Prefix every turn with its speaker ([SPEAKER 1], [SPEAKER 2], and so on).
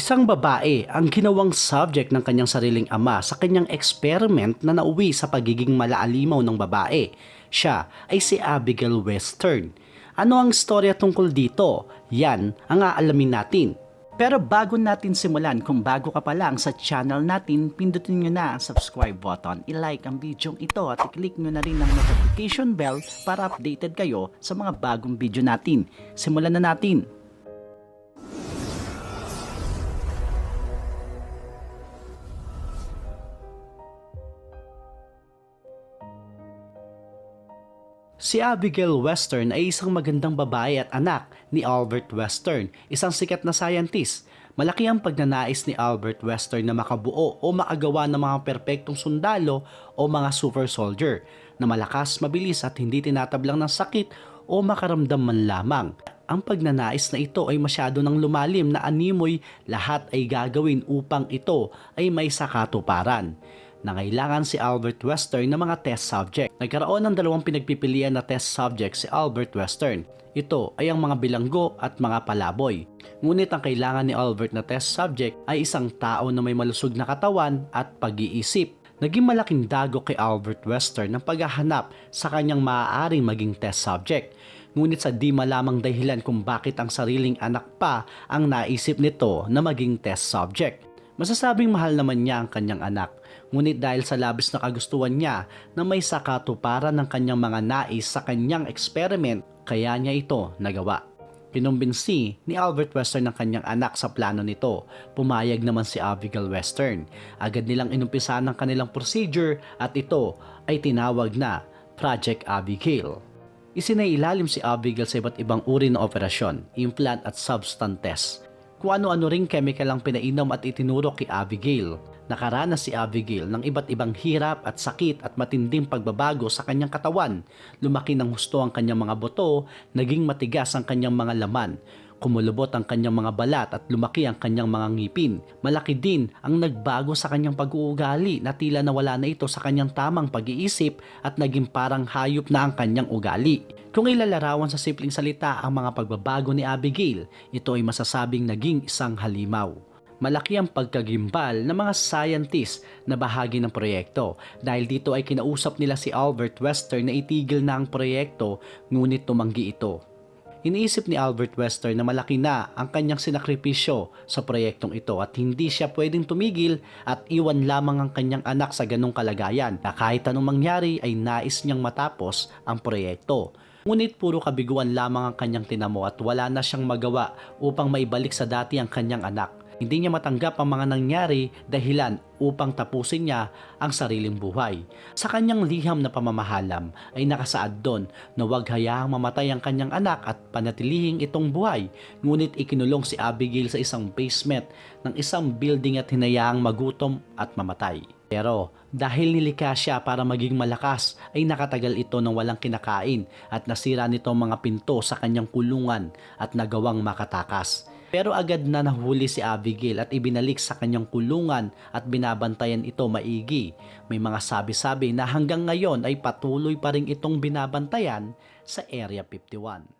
[SPEAKER 1] Isang babae ang ginawang subject ng kanyang sariling ama sa kanyang experiment na nauwi sa pagiging malaalimaw ng babae. Siya ay si Abigail Western. Ano ang istorya tungkol dito? Yan ang aalamin natin. Pero bago natin simulan, kung bago ka pa lang sa channel natin, pindutin nyo na ang subscribe button, i-like ang video ito at i-click nyo na rin ang notification bell para updated kayo sa mga bagong video natin. Simulan na natin! Si Abigail Western ay isang magandang babae at anak ni Albert Western, isang sikat na scientist. Malaki ang pagnanais ni Albert Western na makabuo o makagawa ng mga perpektong sundalo o mga super soldier na malakas, mabilis at hindi tinatablang ng sakit o makaramdam man lamang. Ang pagnanais na ito ay masyado ng lumalim na animoy lahat ay gagawin upang ito ay may sakatuparan nangailangan si Albert Western ng mga test subject. Nagkaroon ng dalawang pinagpipilian na test subject si Albert Western. Ito ay ang mga bilanggo at mga palaboy. Ngunit ang kailangan ni Albert na test subject ay isang tao na may malusog na katawan at pag-iisip. Naging malaking dago kay Albert Western ng paghahanap sa kanyang maaaring maging test subject. Ngunit sa di malamang dahilan kung bakit ang sariling anak pa ang naisip nito na maging test subject. Masasabing mahal naman niya ang kanyang anak, ngunit dahil sa labis na kagustuhan niya na may sakatuparan ng kanyang mga nais sa kanyang experiment, kaya niya ito nagawa. Kinumbinsi ni Albert Western ng kanyang anak sa plano nito. Pumayag naman si Abigail Western. Agad nilang inumpisahan ang kanilang procedure at ito ay tinawag na Project Abigail. Isinailalim si Abigail sa iba't ibang uri ng operasyon, implant at substance test kung ano-ano ring chemical ang pinainom at itinuro kay Abigail. Nakaranas si Abigail ng iba't ibang hirap at sakit at matinding pagbabago sa kanyang katawan. Lumaki ng husto ang kanyang mga buto, naging matigas ang kanyang mga laman. Kumulubot ang kanyang mga balat at lumaki ang kanyang mga ngipin. Malaki din ang nagbago sa kanyang pag-uugali na tila nawala na ito sa kanyang tamang pag-iisip at naging parang hayop na ang kanyang ugali. Kung ilalarawan sa simpleng salita ang mga pagbabago ni Abigail, ito ay masasabing naging isang halimaw malaki ang pagkagimbal ng mga scientist na bahagi ng proyekto dahil dito ay kinausap nila si Albert Western na itigil na ang proyekto ngunit tumanggi ito. Iniisip ni Albert Western na malaki na ang kanyang sinakripisyo sa proyektong ito at hindi siya pwedeng tumigil at iwan lamang ang kanyang anak sa ganong kalagayan na kahit anong mangyari ay nais niyang matapos ang proyekto. Ngunit puro kabiguan lamang ang kanyang tinamo at wala na siyang magawa upang maibalik sa dati ang kanyang anak. Hindi niya matanggap ang mga nangyari dahilan upang tapusin niya ang sariling buhay. Sa kanyang liham na pamamahalam ay nakasaad doon na huwag hayaang mamatay ang kanyang anak at panatilihing itong buhay. Ngunit ikinulong si Abigail sa isang basement ng isang building at hinayaang magutom at mamatay. Pero dahil nilikha siya para maging malakas ay nakatagal ito ng walang kinakain at nasira nito mga pinto sa kanyang kulungan at nagawang makatakas. Pero agad na nahuli si Abigail at ibinalik sa kanyang kulungan at binabantayan ito maigi. May mga sabi-sabi na hanggang ngayon ay patuloy pa rin itong binabantayan sa Area 51.